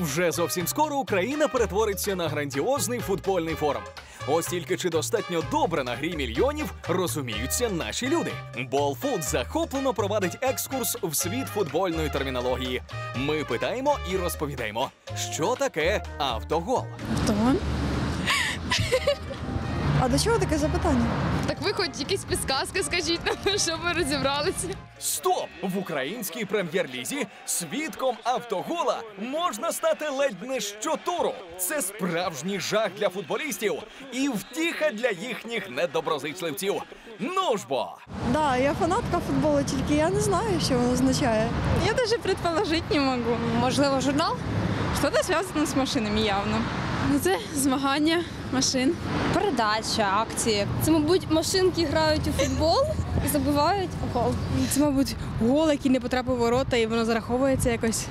Вже зовсім скоро Україна перетвориться на грандіозний футбольний форум. Ось тільки чи достатньо добре на грі мільйонів розуміються наші люди. Болфуд захоплено провадить екскурс в світ футбольної термінології. Ми питаємо і розповідаємо, що таке автогол. Автогон? А до чого таке запитання? Так ви хоч якісь підсказки скажіть нам, щоб ми розібралися. Стоп! В українській прем'єр-лізі свідком автогола можна стати ледь не щотуру. Це справжній жах для футболістів і втіха для їхніх недоброзичливців. Ну ж бо! Да, я фанатка футболу, тільки я не знаю, що воно означає. Я даже предположить не могу. Можливо, журнал? Что-то связано с машинами явно. Ну, це змагання машин. Передача, акції. Це, мабуть, машинки грають у футбол і забивають гол. Це, мабуть, гол, який не потрапив у ворота, і воно зараховується якось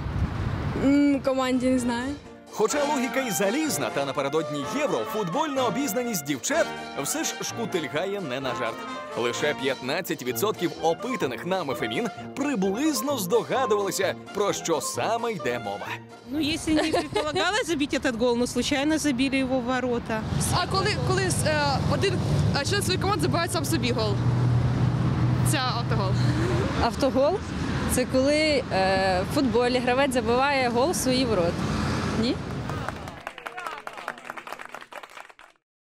м, команді, не знаю. Хоча логіка і залізна, та напередодні євро футбольна обізнаність дівчат все ж шкутильгає не на жарт. Лише 15% опитаних нами фемін приблизно здогадувалися, про що саме йде мова. Ну, если не предполагалось забить этот гол, но случайно забили его в ворота. А коли, коли е, один член своєї команди забиває сам собі гол? Це автогол. Автогол це коли е, в футболі гравець забиває гол в свої ворота. Ні?